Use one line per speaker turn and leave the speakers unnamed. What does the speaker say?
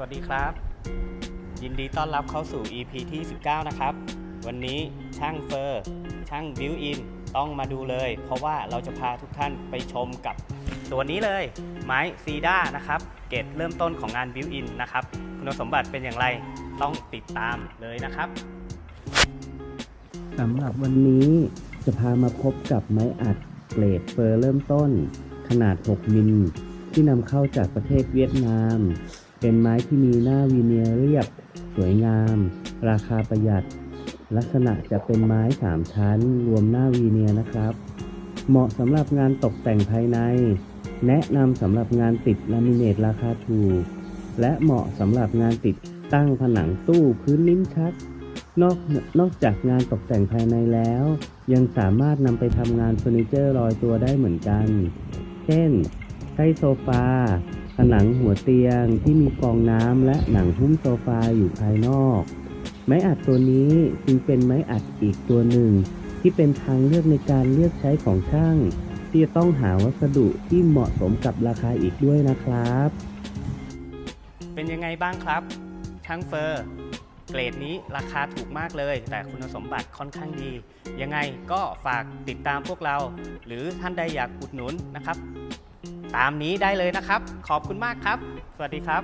วัสดีครับ ยินดีต้อนรับเข้าสู่ EP ที่ 19 นะครับ วันนี้ช่างเฟอร์ ช่างบิวอินต้องมาดูเลย เพราะว่าเราจะพาทุกท่านไปชมกับตัวนี้เลย ไม้ซีด้านะครับ เกรดเริ่มต้นของงานบิวอินนะครับ คุณสมบัติเป็นอย่างไรต้องติดตามเลยนะครับ
สำหรับวันนี้จะพามาพบกับไม้อัดเกรดเฟอร์เริ่มต้น ขนาด 6 มิลที่นำเข้าจากประเทศเวียดนาม เป็นไม้ที่มีหน้าวีเนียเรียบ สวยงาม ราคาประหยัด ลักษณะจะเป็นไม้3ชั้น รวมหน้าวีเนียนะครับ เหมาะสำหรับงานตกแต่งภายใน แนะนำสำหรับงานติดลามิเนตราคาถูก และเหมาะสำหรับงานติดตั้งผนังตู้พื้นลิ้นชักนอกนอกจากงานตกแต่งภายในแล้ว ยังสามารถนำไปทำงานเฟอร์นิเจอร์ลอยตัวได้เหมือนกัน เช่น ใช้โซฟา ผนังหัวเตียงที่มีฟองน้ำและหนังหุ้มโซฟาอยู่ภายนอก ไม้อัดตัวนี้จึงเป็นไม้อัดอีกตัวหนึ่ง ที่เป็นทางเลือกในการเลือกใช้ของช่าง ที่จะต้องหาวัสดุที่เหมาะสมกับราคาอีกด้วยนะครับ
เป็นยังไงบ้างครับ ช่างเฟอร์เกรดนี้ราคาถูกมากเลย แต่คุณสมบัติค่อนข้างดี ยังไงก็ฝากติดตามพวกเรา หรือท่านใดอยากอุดหนุนนะครับ ตามนี้ได้เลยนะครับ ขอบคุณมากครับ สวัสดีครับ